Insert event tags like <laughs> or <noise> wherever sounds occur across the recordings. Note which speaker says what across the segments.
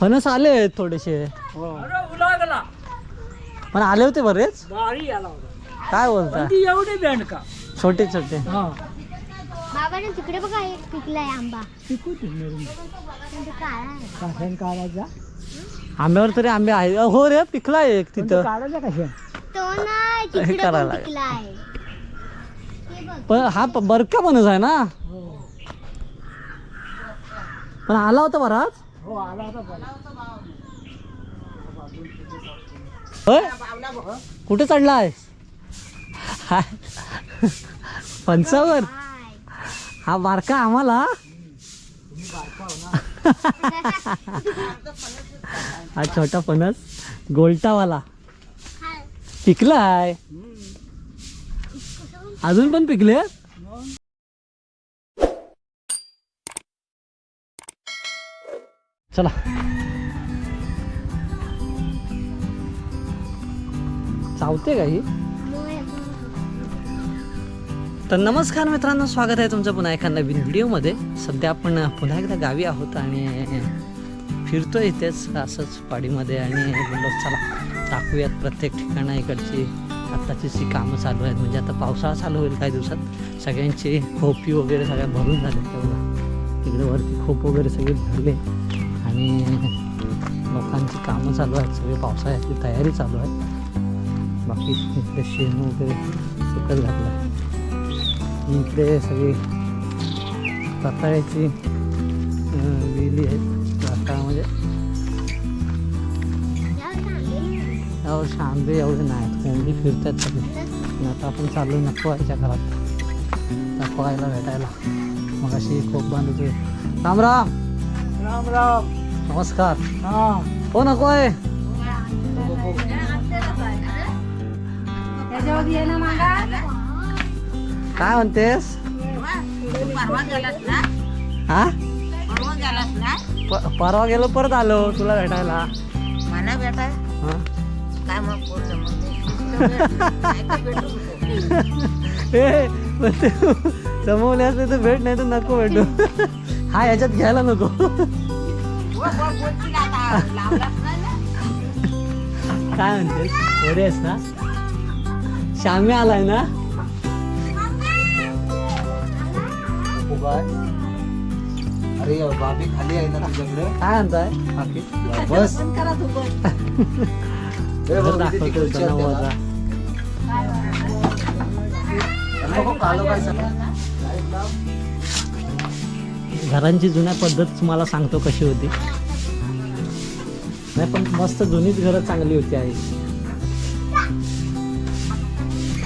Speaker 1: फणस आले थोडेसे. पण आले होते बरेच? काय बोलता?
Speaker 2: एवढी बँड का?
Speaker 1: छोटे छोटे.
Speaker 2: हा.
Speaker 3: बाबाने तिकडे बघा एक पिकलाय आंबा. म्हणजे
Speaker 2: काढायचा.
Speaker 1: आंब्यावर तरी आंबे आहे हो रे पिकला एक तिथं.
Speaker 2: काढायचा कशा
Speaker 3: तो नाही
Speaker 1: हे
Speaker 3: तिकडे
Speaker 1: करायला
Speaker 3: पण. पिकलाय. हे
Speaker 1: पण हा बरका फणस आहे ना? पण आला होता बराच
Speaker 2: हो आला होता
Speaker 1: कुठे चढलाय? हाय. हा बारका आम्हाला. हा छोटा फणस गोलटावाला.
Speaker 3: हाय.
Speaker 1: पिकलाय. अजून पण पिकले चला. चावते का ही? तर नमस्कार मित्रांनो स्वागत आहे तुमचं पुन्हा एका नवीन व्हिडिओमध्ये. सध्या आपण पुन्हा एकदा गावी आहोत आणि फिरतोय इथेच असंच पाडीमध्ये आणि म्हणलं चला टाकूयात प्रत्येक ठिकाणं इकडची. आत्ताची जी कामं चालू आहेत म्हणजे आता पावसाळा चालू होईल काही दिवसात. सगळ्यांची खोपी वगैरे सगळ्या भरून झाल्या तेवढं. तिकडे वरती खोप वगैरे सगळे भरले. आणि लोकांची कामं चालू आहेत सगळे पावसाळ्याची तयारी चालू आहे बाकी इकडे शेण वगैरे सुकत घातलं आहे. इकडे सगळी रताळ्याची अं, वेली आहेत. रताळ्यामध्ये म्हणजे यावर्षी आंबे एवढे नाही कोंबडी फिरतात सगळे. आता आपण चालू नको व्हायच्या घरात. दाखवायला भेटायला. मग अशी खूप बांधतो राम राम!
Speaker 2: राम राम!
Speaker 1: नमस्कार.
Speaker 2: हा.
Speaker 1: हो नको आहे काय? म्हणतेस? हा? प- परवा गेलो परत आलो तुला भेटायला.
Speaker 4: मला बेटा
Speaker 1: हा?
Speaker 4: काय मग बोललं मग
Speaker 1: ए, पण ते जमवले असले तर भेट नाही तर नको भेटू. हा याच्यात घ्यायला नको. काय म्हणतेस बरे आहेस ना? श्यामी आलाय ना?
Speaker 5: अरे बाबी खाली आहे ना तुझ्याकडे?
Speaker 1: काय म्हणताय?
Speaker 5: बस. <laughs>
Speaker 1: दाखवतो
Speaker 5: किती
Speaker 1: घरांची जुन्या पद्धत तुम्हाला सांगतो कशी होती. नाही पण मस्त जुनीच घरं चांगली होती आहे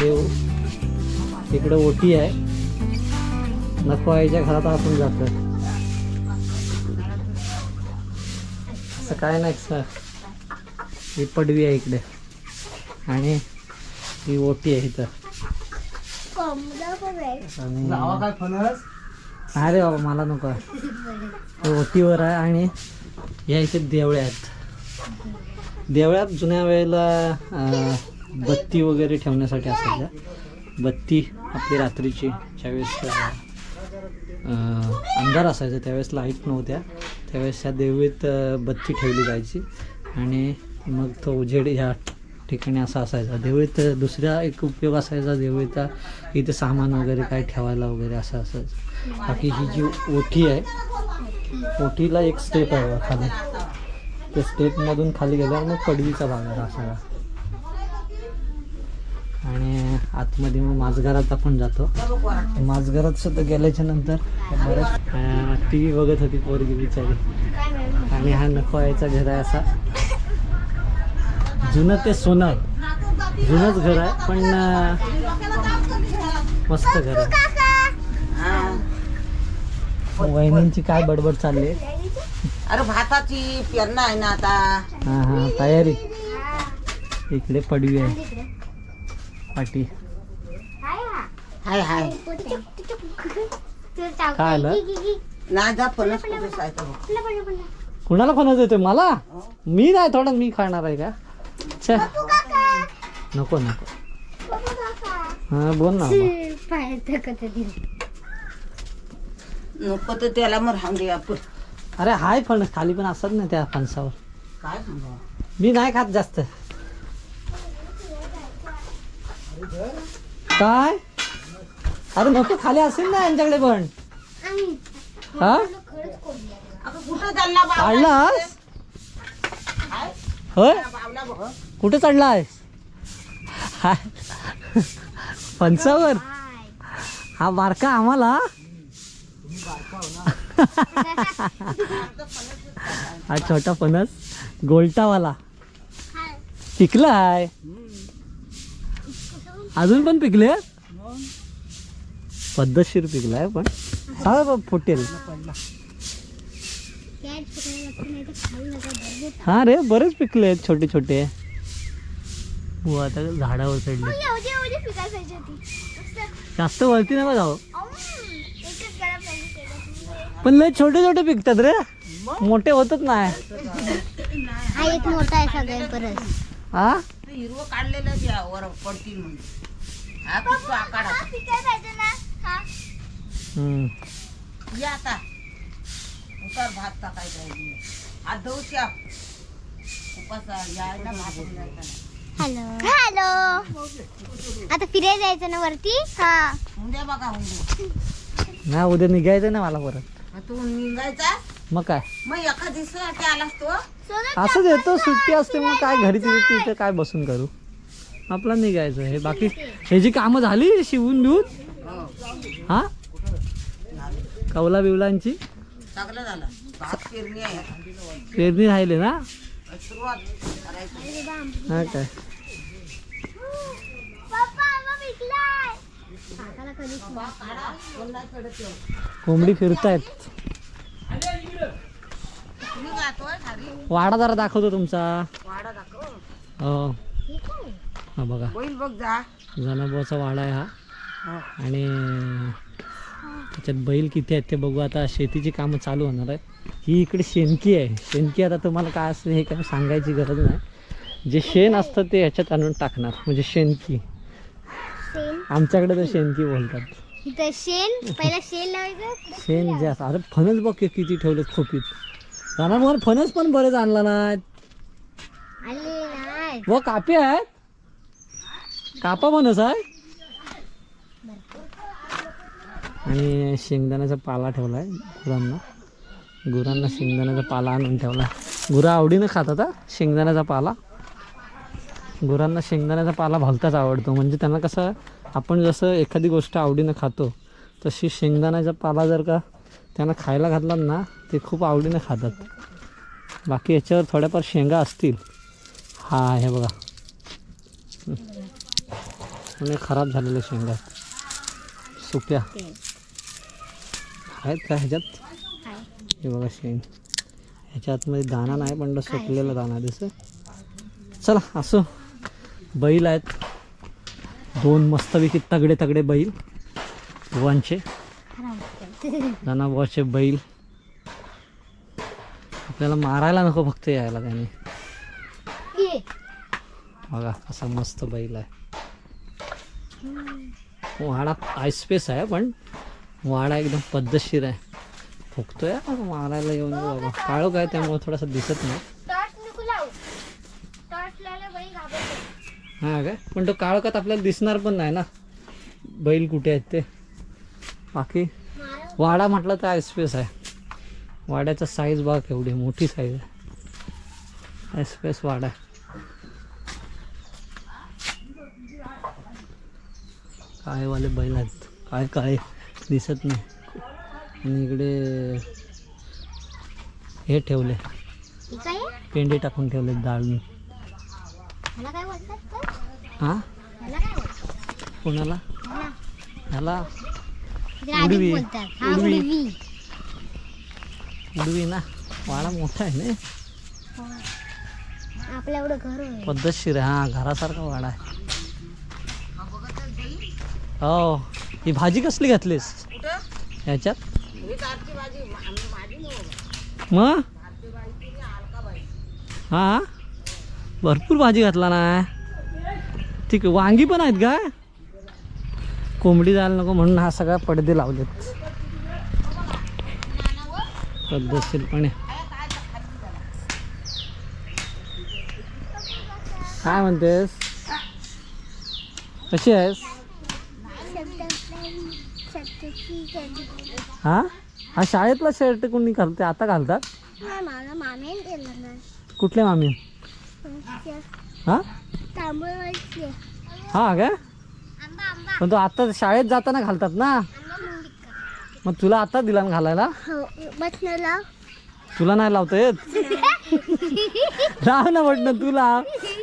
Speaker 1: ते तिकडे ओटी आहे. नको आईच्या घरात आपण जातो. असं काय नाही सर. ही पडवी आहे इकडे. आणि ही ओटी आहे इथं. आणि
Speaker 5: लावा काय फणस
Speaker 1: अरे बाबा मला नको. ओटीवर आहे आणि या इथे देवळ्या आहेत. देवळ्यात जुन्या वेळेला बत्ती वगैरे ठेवण्यासाठी असायच्या. बत्ती आपली रात्रीची ज्यावेळेस अंधार असायचा त्यावेळेस लाइट नव्हत्या. त्यावेळेस त्या देवीत बत्ती ठेवली जायची. आणि मग तो उजेड ह्या ठिकाणी असा असायचा. देवळीत दुसरा एक उपयोग असायचा देवळीचा इथे सामान वगैरे काय ठेवायला वगैरे असं असायचं. बाकी ही जी ओटी आहे ओटीला एक स्टेप आहे खाली. त्या स्टेपमधून खाली गेल्यावर मग पडवीचा भाग आहे असा आणि आतमध्ये मग माझघरात आपण जातो. माझघरात सुद्धा गेल्याच्यानंतर बऱ्याच टी व्ही बघत होती पोरगी बिचारी. आणि हा नको यायचा घर आहे असा. जुनं ते सोनं. जुनंच घर आहे पण मस्त घर आहे. वहिनींची काय बडबड चालली आहे?
Speaker 4: अरे भाताची पेरणा आहे ना आता.
Speaker 1: हा हा तयारी. इकडे पडवी आहे. पाटी.
Speaker 4: हाय हाय
Speaker 1: काय आलं? कुणाला फणस येतोय? मला? मी नाही थोडा मी खाणार आहे का? छे नको नको. हा बोल ना.
Speaker 4: नको तर त्याला मग राहून दे आपण.
Speaker 1: अरे हाय फणस खाली पण असतात ना त्या फणसावर.
Speaker 4: काय सांगा?
Speaker 1: मी नाही खात जास्त. काय? अरे नको खाली असेल ना यांच्याकडे पण. हा?
Speaker 4: कुठं चालला बावला? हाय?
Speaker 1: होय?
Speaker 4: बावला बघ.
Speaker 1: कुठे चढला आहे पंचावर. हा बारका आम्हाला. हा छोटा फणस. गोलटावाला. पिकला आहे अजून पण पिकले? पद्धतशीर पिकलाय पण. सांगा फुटेल. हा रे बरेच पिकले आहेत छोटे छोटे हो आता झाडावर चढले. जास्त वरती नाही जाऊ. पण लय छोटे छोटे पिकतात रे. मोठे होतच नाही.
Speaker 3: हा एक मोठा आहे सगळे परत.
Speaker 1: हा
Speaker 4: ते हिरवं काढलेलं वर पडतील
Speaker 1: हम्म.
Speaker 4: या आता. उतार भात टाकायचा आहे. हात धुवूच्या उपासा यायला भात.
Speaker 3: हॅलो हॅलो आता फिरायला जायचं ना वरती? हा.
Speaker 4: उद्या बघा उद्या.
Speaker 1: नाही उद्या निघायचं ना मला परत.
Speaker 4: मग तू निघायचा?
Speaker 1: मग काय?
Speaker 4: मग एका दिवसासाठी आलास तो?
Speaker 1: असंच येतो सुट्टी असते मग काय घरी तिथे तिथे काय बसून करू? आपला निघायचं हे बाकी हे जी कामं झाली शिवून बिवून? हा? कौला बिवलांची?
Speaker 4: चांगलं झालं. भात पेरणी आहे.
Speaker 1: पेरणी राहिले ना?
Speaker 4: सुरुवात.
Speaker 1: हा काय. कोंबडी फिरतायत. वाडा जरा दाखवतो तुमचा.
Speaker 4: वाडा दाखव.
Speaker 1: हो. हा बघा.
Speaker 4: बैल बघ जा.
Speaker 1: जनाबाचा वाडा आहे हा. आणि त्याच्यात बैल किती आहेत ते बघू. आता शेतीची कामं चालू होणार आहेत. ही इकडे शेणकी आहे. शेणकी आता तुम्हाला काय असतं हे काय सांगायची गरज नाही. जे शेण असतं ते ह्याच्यात आणून टाकणार म्हणजे शेणकी. आमच्याकडे तर शेणकी बोलतात.
Speaker 3: इथं शेण पहिला शेण लावायचं <laughs>
Speaker 1: शेण जे असं अरे फणस बघ कि- किती ठेवलेत खोपीत. राणा मग फणस पण बरेच आणला नाहीत.
Speaker 3: आले नाही.
Speaker 1: व कापे आहेत कापा फणस आहे? आणि शेंगदाण्याचा पाला ठेवलाय गुरांना. गुरांना शेंगदाण्याचा पाला आणून ठेवला गुरं आवडीनं खातात हा? शेंगदाण्याचा पाला. गुरांना शेंगदाण्याचा पाला भलताच आवडतो. म्हणजे त्यांना कसं आपण जसं एखादी गोष्ट आवडीनं खातो तशी शेंगदाण्याचा पाला जर का त्यांना खायला घातला ना ते खूप आवडीनं खातात. बाकी याच्यावर थोड्याफार शेंगा असतील. हा हे बघा. आणि खराब झालेल्या शेंगा. सुक्या. आहेत का ह्याच्यात? हे बघा शेंग. ह्याच्या आतमध्ये दाणा नाही पण सुकलेला दाणा दिसत चला असो. बैल आहेत. दोन मस्तपैकी तगडे तगडे बैल. भुवांचे जनाबाचे बैल. आपल्याला मारायला नको फक्त यायला त्याने. बघा असा मस्त बैल आहे. वाडा आयस्पेस आहे पण वाडा एकदम पद्धतशीर आहे. फुकतोय मारायला येऊन. बाबा काळोख आहे त्यामुळे थोडासा दिसत नाही
Speaker 3: टॉर्च नको लावू टॉर्च लावला बैल घाबरतो
Speaker 1: हा काय पण तो काळोखात आपल्याला दिसणार पण नाही ना. बैल कुठे आहेत ते? बाकी? वाडा म्हटलं तर आयस्पेस आहे. वाड्याचा साईज बघा केवढी मोठी साईज आहे. आयस्पेस वाडा. आहे काळेवाले बैल आहेत. काय काय दिसत नाही. आणि इकडे हे ठेवले? पेंडे टाकून ठेवले
Speaker 3: ह्याला काय बोलतात?
Speaker 1: हां? कोणाला?
Speaker 3: ह्याला.
Speaker 1: उडवी. उडवी.
Speaker 3: उडवी.
Speaker 1: ना? वाडा मोठा आहे ना
Speaker 3: आपलं एवढं घर
Speaker 1: पद्धतशीर हा घरासारखा वाडा आहे. हो. ही भाजी कसली घातलीस? ह्याच्यात?
Speaker 4: ही
Speaker 1: मग हा? भरपूर भाजी घातला ना? ठीक आहे वांगी पण आहेत का कोंबडी जायला नको म्हणून हा सगळा पडदे लावलेत. पद्धतशीरपणे. काय म्हणतेस? कशी आहेस? हा? हा शाळेतला शर्ट कोणी घालते आता घालतात? कुठले मामी? हा? हा
Speaker 3: आंबा
Speaker 1: पण तो आता शाळेत जाताना घालतात ना? मग तुला आता दिला ना घालायला?
Speaker 3: हो
Speaker 1: तुला नाही लावता येत? <laughs> लाव ना बटणं तू लाव.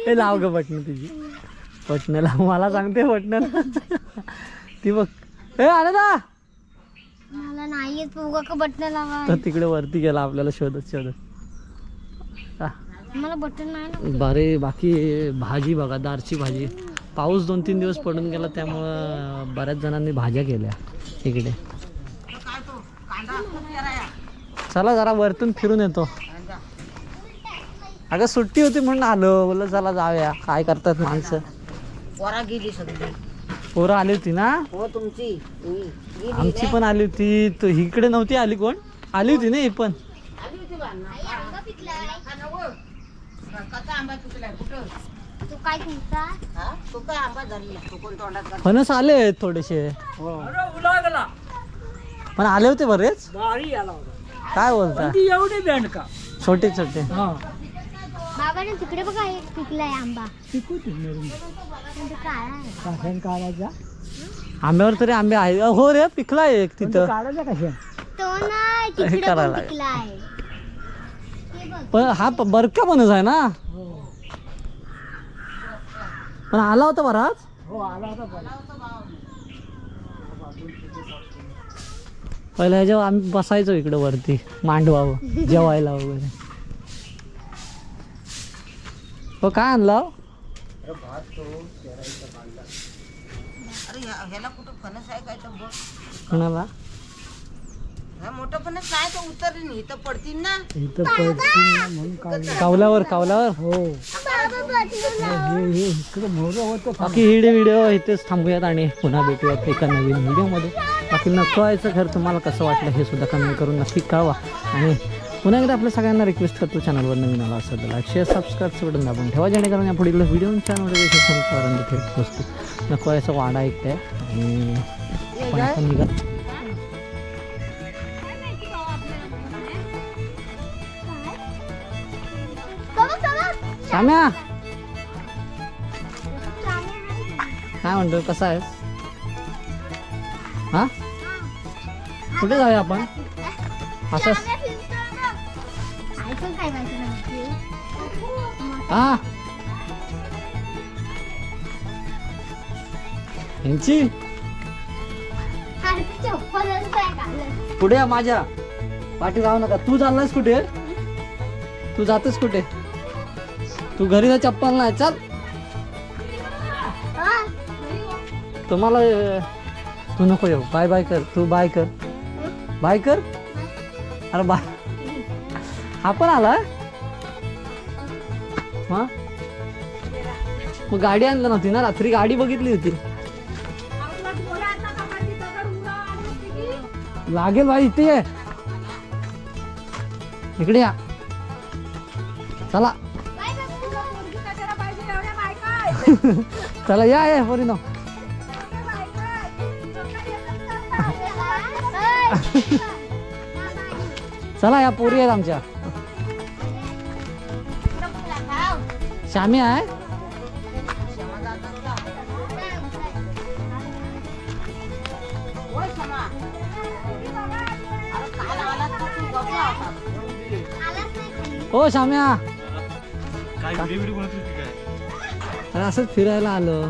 Speaker 1: हे लाव ग बटणं तुझी. लाव मला सांगते बटणं. ती बघ. ए आले ना
Speaker 3: मला नाही का बटन लावा.
Speaker 1: तिकडे वरती गेला आपल्याला शोधत शोधत. हा.
Speaker 3: मला बटन नाही ना
Speaker 1: बारे बाकी भाजी बघा दारची भाजी. पाऊस दोन तीन दिवस पडून गेला त्यामुळं बऱ्याच जणांनी भाज्या केल्या इकडे.
Speaker 4: काय तो कांदा खूप जरा
Speaker 1: चला जरा वरतून फिरून येतो.
Speaker 4: कांदा
Speaker 1: अगं सुट्टी होती म्हणून आलो. बोललं चला जाऊया. काय करतात माणसं?
Speaker 4: पोरा गेली सगळी.
Speaker 1: पोरं आली होती ना?
Speaker 4: हो तुमची.
Speaker 1: आमची. पण आली होती. इकडे नव्हती आली कोण? आली होती ना ही पण
Speaker 4: आली होती बा ना. हा ना गं. कसा आंबा पिकलाय कुठं?
Speaker 3: तू काय तुमचा?
Speaker 4: हा? तो काय आंबा झालेला तो कोण तोंडात घाल-
Speaker 1: फणस आले थोडेसे.
Speaker 2: अरे उलागला
Speaker 1: पण आले होते बरेच?
Speaker 2: भारी आला होता.
Speaker 1: काय बोलता?
Speaker 2: ती एवढी बँड का?
Speaker 1: छोटे छोटे.
Speaker 2: हा.
Speaker 3: बाबाने तिकडे बघा एक पिकलाय आंबा.
Speaker 2: पिकू ती मिळून
Speaker 3: पण तो काळा आहे
Speaker 2: काशान काढायचा?
Speaker 1: आंब्यावर तरी आंबे आहे हो रे पिकला एक तिथं.
Speaker 2: काढायचा कशा
Speaker 3: तो नाही
Speaker 1: हे
Speaker 3: तिकडे
Speaker 1: करायला लागेल.
Speaker 3: पिकलाय. हे
Speaker 1: पण हा बरका फणस आहे ना?
Speaker 2: हो
Speaker 1: पण आला होता बराच
Speaker 2: हो आला होता पण.
Speaker 1: पहिल्या ह्याच्यावर आम्ही बसायचो इकडे वरती मांडवावं जेवायला वगैरे. हो काय आणला?
Speaker 4: अरे ह्या- ह्याला कुठं फणस आहे काय तर बघ.
Speaker 1: कोणाला?
Speaker 4: हा मोठं फणस नाही तर उतरली इथं पडतील ना.
Speaker 2: इथं पडतील ना म्हणून काढलं
Speaker 1: कावल्यावर कावल्यावर
Speaker 2: हो. हे हे इकडं मोरं होतं
Speaker 1: बाकी हिडे व्हिडिओ इथेच थांबूयात आणि पुन्हा भेटूयात एका नवीन व्हिडिओमध्ये बाकी नकळायचं घर तुम्हाला कसं वाटलं हे सुद्धा कमेंट करून नक्की कळवा. आणि पुन्हा एकदा आपल्या सगळ्यांना रिक्वेस्ट करतो चॅनलवर नवीन आला असेल तर लाईक शेअर सबस्क्राईबचं बटन दाबून ठेवा जेणेकरून या पुढील व्हिडिओच्या नोटिफिकेशन तुमच्यापर्यंत थेट पोचतो नकळायचं वाडा ऐकतंय. आणि आपण निघा. श्याम्या काय म्हणतो कसा आहेस? हा? कुठे जाऊया आपण?
Speaker 3: असं
Speaker 1: हा? यांची? पुढे या माझ्या? पाठी जाऊ नका. तू चाललास कुठे? तू जातेस कुठे? तू घरी जा चप्पल नाही चल. तुम्हाला तू नको येऊ. बाय बाय कर. तू बाय कर. बाय कर? अरे बाय. हा पण आला? हा? मग गाडी आणलं नव्हती ना? रात्री गाडी बघितली होती. लागेल बाई इथे ये. इकडे या. चला. चला या ये पोरीनो चला या पोरी आहेत आमच्या श्यामी आहे हो श्याम्या असंच फिरायला आलो.